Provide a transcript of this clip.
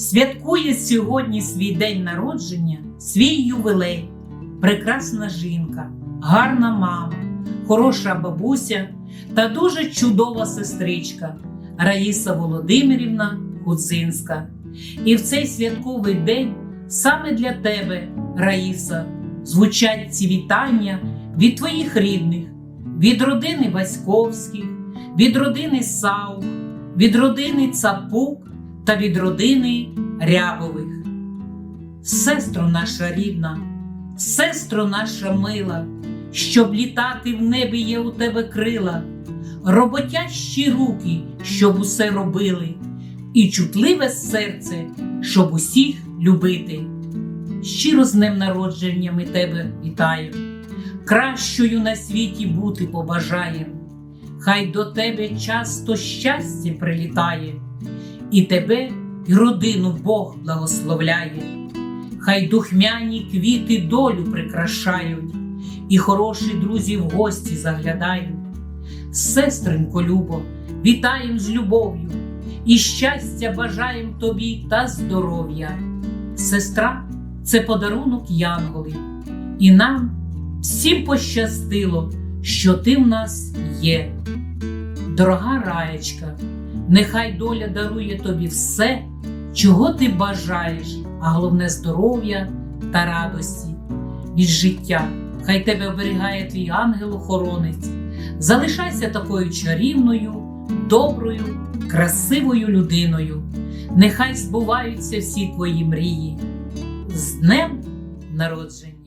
Святкує сьогодні свій день народження, свій ювілей, прекрасна жінка, гарна мама, хороша бабуся та дуже чудова сестричка Раїса Володимирівна Гудзинська. І в цей святковий день саме для тебе, Раїса, звучать ці вітання від твоїх рідних, від родини Васьковських, від родини Саух, від родини Цапук та від родини Рябових. Сестро наша рідна, сестро наша мила, щоб літати в небі є у тебе крила, роботящі руки, щоб усе робили, і чутливе серце, щоб усіх любити. Щиро з днем народження ми тебе вітаємо, кращою на світі бути побажаєм. Хай до тебе часто щастя прилітає, і тебе, і родину Бог благословляє. Хай духмяні квіти долю прикрашають, і хороші друзі в гості заглядають. Сестринко любо, вітаєм з любов'ю, і щастя бажаєм тобі та здоров'я. Сестра це подарунок Янголи, і нам всім пощастило, що ти в нас є. Дорога раєчка, нехай доля дарує тобі все, чого ти бажаєш, а головне здоров'я та радості від життя. Хай тебе оберігає твій ангел-охоронець. Залишайся такою чарівною, доброю, красивою людиною. Нехай збуваються всі твої мрії. З днем народження!